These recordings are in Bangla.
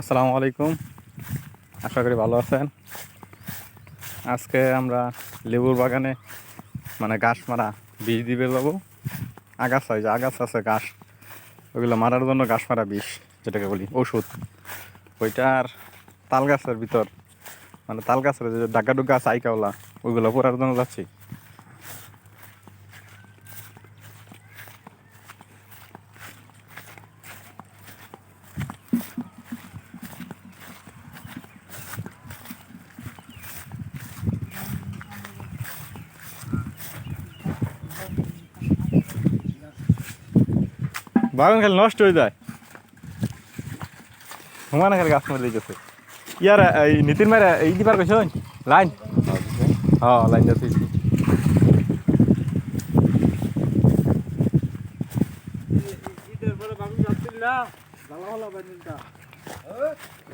আসসালামু আলাইকুম। আশা করি ভালো আছেন। আজকে আমরা লেবুর বাগানে মানে ঘাস মারা বিষ দিবে যাব আগাছ যে আগাছ আছে ঘাস, ওগুলো মারার জন্য ঘাস মারা বিষ, যেটাকে বলি ওষুধ। ওইটার তাল গাছের ভিতর মানে তাল গাছের যে ডাগা ডুগা আছে আইকাওলা ওইগুলো পড়ার জন্য যাচ্ছি। বাগান খালি নষ্ট হয়ে যায়। হুমানা খালি গাছ মারি দিতেছে ইয়ার এই নীতিন মারে এই দিবার কইছ লাইন? হ্যাঁ লাইন যাচ্ছে। ঈদের পরে বাবু যাচ্ছিল না জ্বালা হলা বানিনটা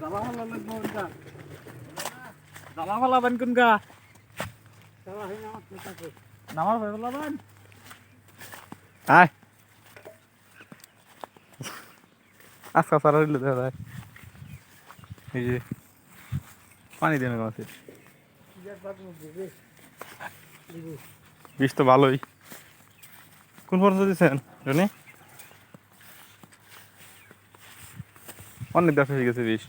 জ্বালা হলা লাগবো ওটা জ্বালা হলা বান কোন গা জ্বালা হই নামাজ পড়তাছে নামাজ হই হলা বান আয় আজকা সারা দিলে দেখা যায়। এই যে, পানি দেন মাছের। বিষ তো ভালোই। কোন পর্যন্ত দিচ্ছেন জনি অনেক দেখা হয়ে গেছে বিষ।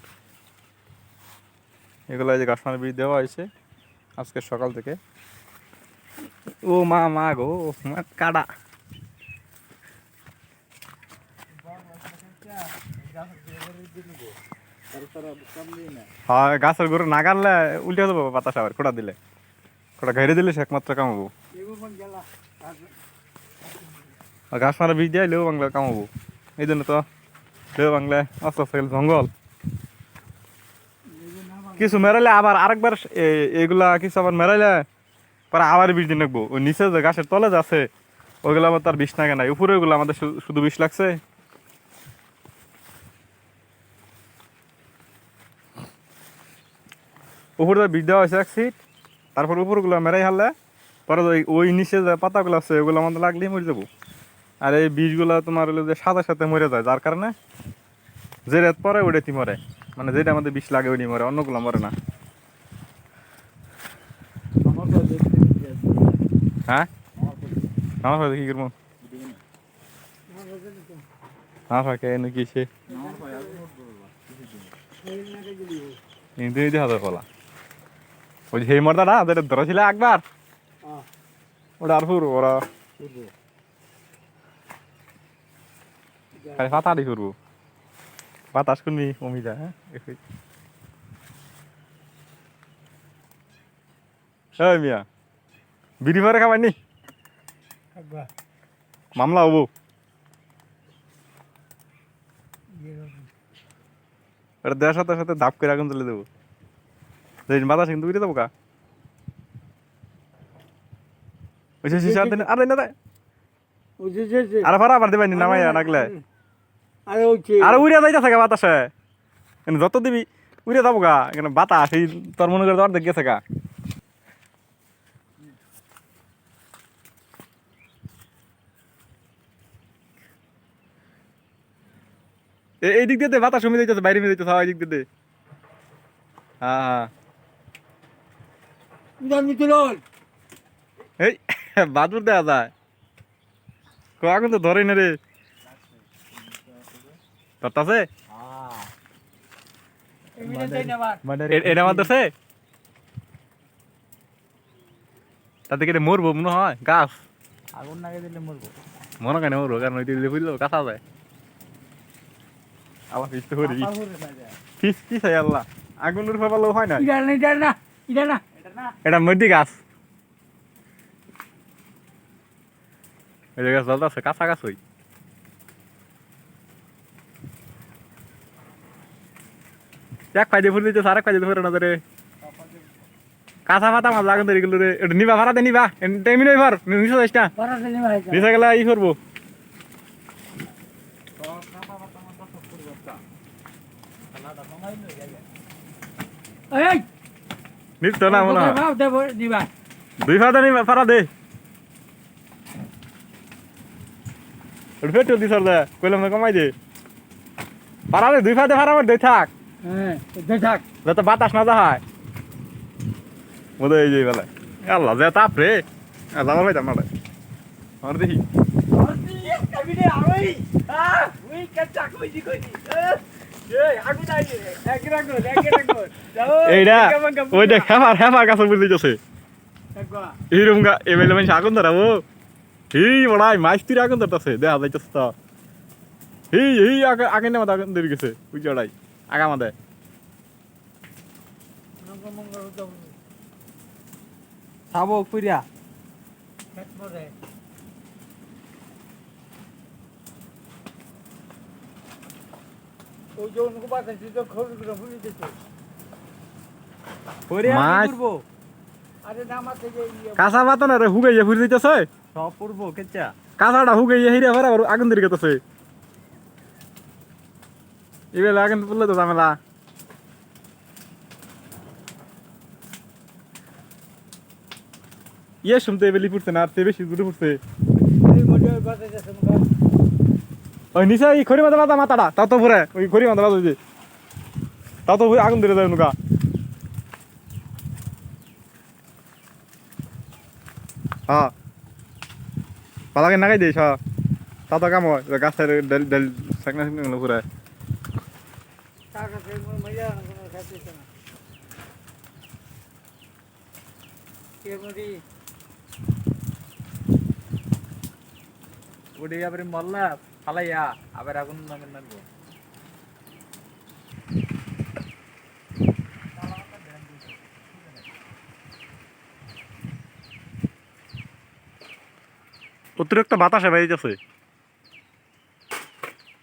এগুলো যে কাশ্মীর বীজ দেওয়া হয়েছে, আজকে সকাল থেকে। ও মা মা গো, মা কাটা। হয়, গাছের গরু না উল্টে বাতাস আবার দিলে। ঘেরে দিলে সে একমাত্র কামাবো। ঘাস মারা বীজ দিয়ে বাংলা কামাবো। এই জন্য তো গেলে জঙ্গল। কিছু মেরাইলে আবার আরেকবার এগুলা কিছু আবার মেরাইলে পরে আবার বিষ দিন রাখব ওই নিচে যে গাছের তলে যে আছে ওইগুলো আবার তার বিষ লাগে না উপরে ওগুলো আমাদের শুধু বিষ লাগছে। উপরে তো বিষ দেওয়া হয়েছে এক সিট তারপর উপরগুলো মেরাই হারলে পরে ওই ওই নিচে যে পাতাগুলো আছে ওগুলো আমাদের লাগলেই মরে যাব। আর এই বীজগুলো তোমার হলো যে সাদা সাথে মরে যায় যার কারণে যে রেত পরে ওটাতে মরে। মানে যেটা আমাদের বিষ লাগে ওইটি মরে অন্যগুলো মরে না। হ্যাঁ? আমার ভাই কি করব আমার ভাই কে নাকি সে আমার ভাই ওই যে সেই মর্দাটা যেটা ধরেছিল একবার? ওটা আর ফুরবো ওরা। খালি পাতাড়ি ফুরবো বাতাস করবি কমি যায় হ্যাঁ মিয়া বিড়ি মারে খাবার নি? মামলা হব। ইয়ে ওটা দেওয়ার সাথে সাথে ধাপ করে আগুন তুলে দেবো। যেদিন বাতাস কিন্তু উড়ে দেবো কা ওই যে আরে না আরে ফারা আবার দেবেন নামাই নাগলে আরে ওই আরে উড়ে বাতাসে যত দিবি উড়ে যাব গা এখানে বাতাস এই তোর মনে করে গা এই দিক দিয়ে বাতাস বাইরে দিক দিয়ে। হ্যাঁ হ্যাঁ এই বাদুর দেওয়া যায়। কো আগুন তো ধরেই না রে। না এটা আমার আছে? তাতে কেটে মরবো মনে হয়? গাছ। আগুন লাগে দিলে মরবো। মনে কেন মরবো কারণ ওই দিলে বুঝলো কাঁচা যায় আবার তো করি আল্লাহ। আগুন উঠে পারলেও হয় না ইডা না ইডা না না। এটা মধ্যে গাছ। গাছ আছে কাঁচা গাছ ওই। এক পাইতে ফুল দিতে আরেক পাইতে ফুলে না রে। কাঁচা পাতা মাছ লাগুন রে। এটা নিবা ভাড়া দে নিবা টাইমি নই ভার নিশো যাইস না? বড় দিলে ভাই। নিশা গেলে ই করব। এই নিত না মনে হয় দুই ফাদা নিবা ফাড়া দে। পেট্রোল দিস দে কইলাম না কমাই দে। পারাবে দুই ফাতে ফারাবার দুই থাক। হ্যাঁ যাই থাক। যাতে বাতাস না যায় বোধ এই যে বেলা আল্লাহ যে তাপ রে যাবা ভাই আমার আমার দেখি। এইটা ওইটা হেফার হেফার কাছে বুঝতে একবা। এইরকম এমএলএ মানুষ আগুন ধরাবো। এই বড়াই মাছ তুই আগুন ধরতেছে। দেখা যাইতেছে তো। এই এই আগে আগে না আগুন ধরে গেছে। ওই জড়াই আগা মাদে। পুরিয়া খেত মরে ওই যে অনুকো পাঠাচ্ছি তো খবর করে ফুলি দিতে পুরিয়া মাছ- করব আরে নামা থেকে ইয়ে কাঁচা পাতা না রে হুগাইয়া ফুরি দিতেছে সব পড়ব কেচা কাঁচাটা হুগাইয়া হিরে ভরা আগুন ধরে গেতেছে এবার আগুন পড়লে তো ঝামেলা ইয়ে শুনতে এবেলি ফুটছে না আর তে বেশি দূরে ফুটছে ওই নিচে এই খড়ি মাথা মাথা মাথাটা তাও তো ভরে, ওই খড়ি মাথা ওই যে। তাও তো আগুন ধরে যায় নুকা হ্যাঁ পালাকে নাগাই হ্যাঁ তা তো কাম হয় গাছের ঘুরে মল্লা ফালাইয়া আবার আগুন নামেন অতিরিক্ত বাতাসে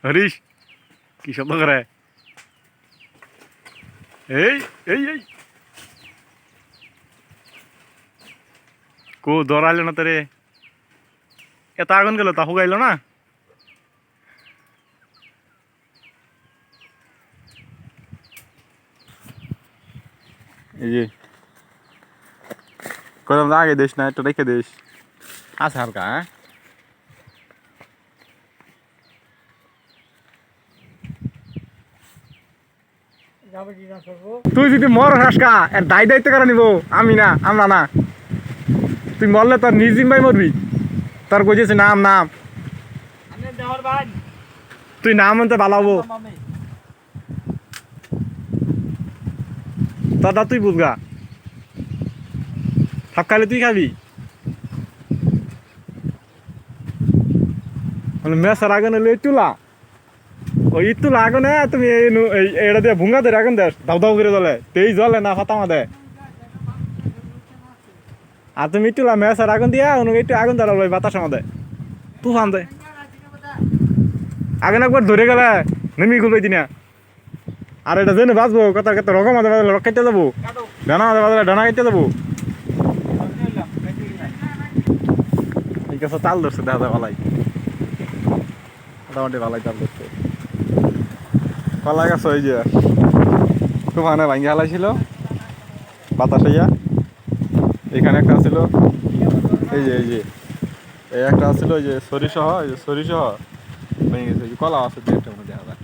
হরিশ, কি শব্দ করে? এই এই এই। কো, দৌড়াইলো না তোরে। এত আগুন গেল, তা হুগাইলো না? এই যে। কদম আগে দিস না একটু রেখে দিস আছে হালকা হ্যাঁ? তুই যদি মর হাসকা এর দায় দায়িত্ব করে নিব? আমি না আমরা না। তুই মরলে তোর নিজিম ভাই মরবি। তোর কইছে নাম নাম। তুই নাম আনতে বালাবো। তোরটা তুই বুঝগা? সব খাইলে তুই খাবি? মানে মেসার আগুন হলে তুলা ওই তুলা আগুনে তুমি এটা দিয়ে ভুঙ্গা দিয়ে আগুন দেস। ধাউ ধাউ করে জ্বলে। তেই জ্বলে না ফাতামা দেয় আর তুমি তুলা মেসার আগুন দিয়া অনু একটু আগুন ধরা ওই বাতাসের মধ্যে তুফান দেয় আগুন একবার ধরে গেলে নেমি খুলবে দিনা। আর এটা জেনে বাঁচবো কথা কথা রকম মাঝে বাজলে রক কেটে যাব। ডানা মাঝে বাজলে ডানা কেটে যাব। এই কাছে তাল ধরছে যায় ভালাই মোটামুটি ভালাই তাল ধরছে। কলা গাছ, ওই যে খুব তুফানে ভাঙ্গি হালাইছিল। বাতাস হইয়া। এখানে একটা ছিল এই যে এই যে। এই একটা ছিল ওই যে এই যে সরিসহ ভেঙে গেছে, কলা আছে একটা মনে দেখা যায়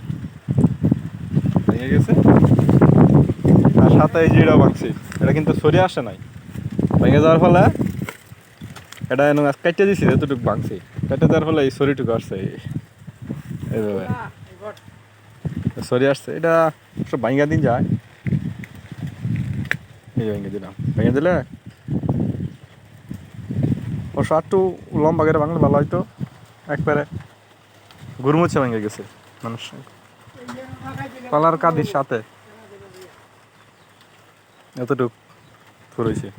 ভেঙে গেছে আর সাথে এই যে এটা কিন্তু সরিয়ে আসে নাই। ভেঙে যাওয়ার ফলে এটা এনে কাটতে দিছি এতটুকু ভাঙছি কেটে দেওয়ার ফলে এই শরীরটুকু আসছে এইভাবে। সরি আসছে। এটা সব ভাঙ্গা দিন যায়। এই ভেঙে দিলাম। ভেঙে দিলে অবশ্য একটু লম্বা করে ভাঙলে ভালো হয়তো একবারে গুরমুচ্ছে ভেঙে গেছে মানুষ কলার কাদির সাথে। এতটুক ফুরেছে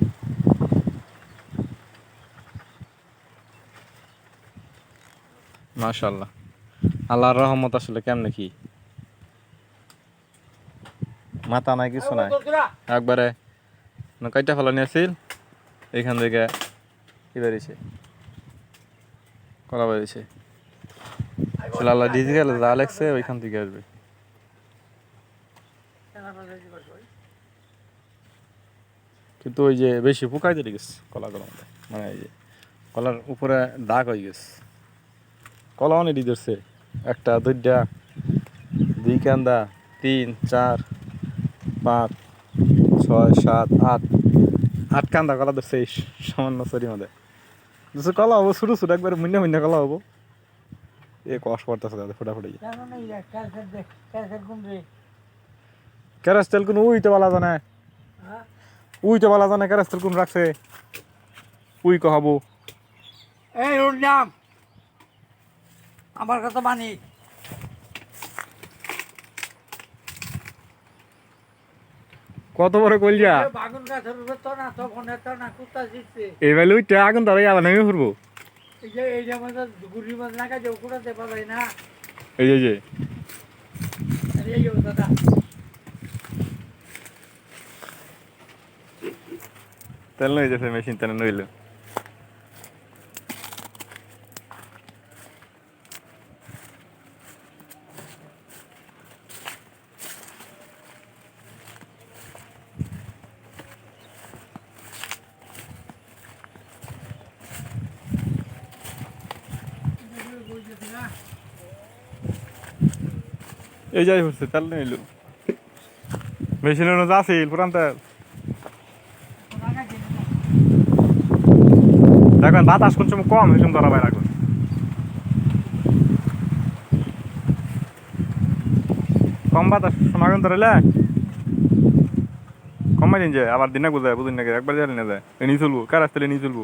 মাশাল্লাহ আল্লাহর রহমত আসলে কেমনে কি? মাথা নাই, কিছু নাই। একবারে নৌকাইটা ফেলানি আছিল এইখান থেকে কি বেরিয়েছে। কলা বেরিয়েছে। আল্লাহ ডিজিটাল যা লাগছে ওইখান থেকে আসবে। কিন্তু ওই যে বেশি পোকাই ধরে গেছে কলাগুলোর মধ্যে মানে এই যে কলার উপরে দাগ হয়ে গেছে। কলা অনেক ধরছে। একটা দুইটা দুই কান্দা তিন চার পাঁচ ছয় সাত আট আট কান্দা কলা ধরছে এই সামান্য সরি মধ্যে। দুশো কলা হব ছোটো ছোটো একবার মুন্না মুন্না কলা হব। এ কষ পড়তেছে দাদা ফোটাফুটি। ক্যান্সার কোন রে। ক্যারাস তেল কোন উইতে বলা জানে। হ্যাঁ উইতে বলা জানে তেল কোন রাখছে। উই কহাবো এই ওর নাম। আমার কথা মানি। কত বড় কলজা? বাগুন গাছের উপরে তো না তো ফোনে তো না কুত্তা জিতছে। এবার উইতে আগুন ধরে আবার নেমে ফুরবো এই যে এই যে আমাদের গুড়ি মাছ না কাজে ওকুড়া দেবা যায় না। এই যে, এই যে। দাদা। তেল নই যাচ্ছে মেশিন তেল নইলো এই যাই হচ্ছে তেল নইলো মেশিনের মধ্যে আছিল পুরান তেল দেখবেন বাতাস কোন সময় কম এরকম ধরা বাইরে রাখুন কম বাতাস সমাগম ধরেলে? কমাই দিন যে, আবার দিনে বুঝায় বুঝুন নাকি, একবার জানি না যায়। নিয়ে চলবো কার আসতে নিয়ে চলবো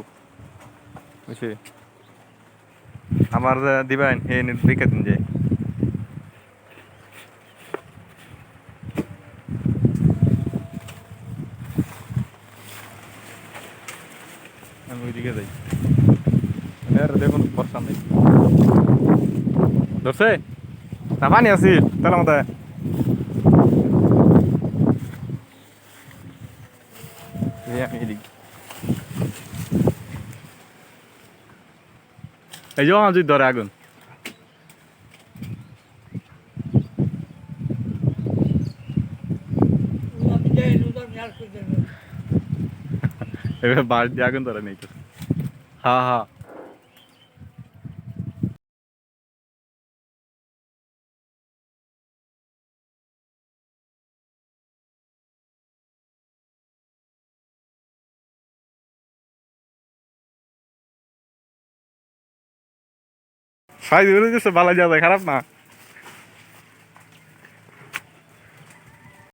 বুঝছি? আমার দিবেন, এ দেখে দিন যে। আমি ওইদিকে যাই। দেখুন বর্ষা নেই। ধরছে? না, পানি আছি তাহলে মতো এই যে যদি ধরে আগুন। এবার বাড়ি দিয়ে আগুন ধরে নেই হ্যাঁ হ্যাঁ সাইজ বলে গেছে ভালো যায় খারাপ না।